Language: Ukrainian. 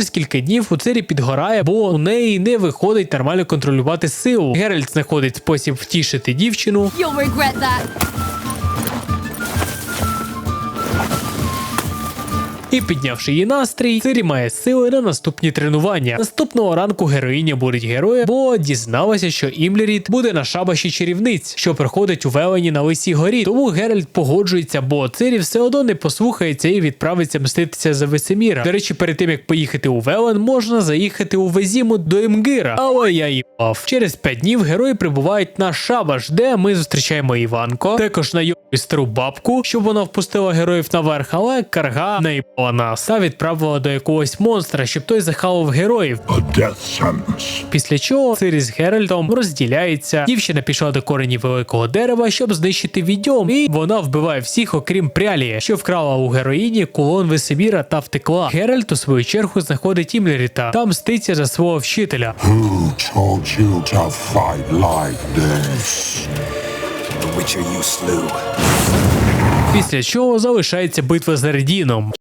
Через кілька днів у цері підгорає, бо у неї не виходить нормально контролювати силу. Геральт знаходить спосіб втішити дівчину. You'll regret that. І піднявши її настрій, Цирі має сили на наступні тренування. Наступного ранку героїня бурить героя, бо дізналася, що Імлеріт буде на шабаші чарівниць, що проходить у Велені на Лисій горі. Тому Геральт погоджується, бо Цирі все одно не послухається і відправиться мститися за Весеміра. До речі, перед тим як поїхати у Велен, можна заїхати у Везіму до Імгира. Але я їбав. Через п'ять днів герої прибувають на шабаш, де ми зустрічаємо Іванко. Також на стару бабку, щоб вона впустила героїв наверх, але карга наїбала нас та відправила до якогось монстра, щоб той захавав героїв. Після чого Цири з Геральтом розділяється. Дівчина пішла до коренів великого дерева, щоб знищити відьом, і вона вбиває всіх, окрім прялії, що вкрала у героїні кулон Весеміра та втекла. Геральт у свою чергу знаходить Імлеріта та мститься за свого вчителя. Who taught you to fight like this? The Witcher you slew. Після чого залишається битва з Редіном.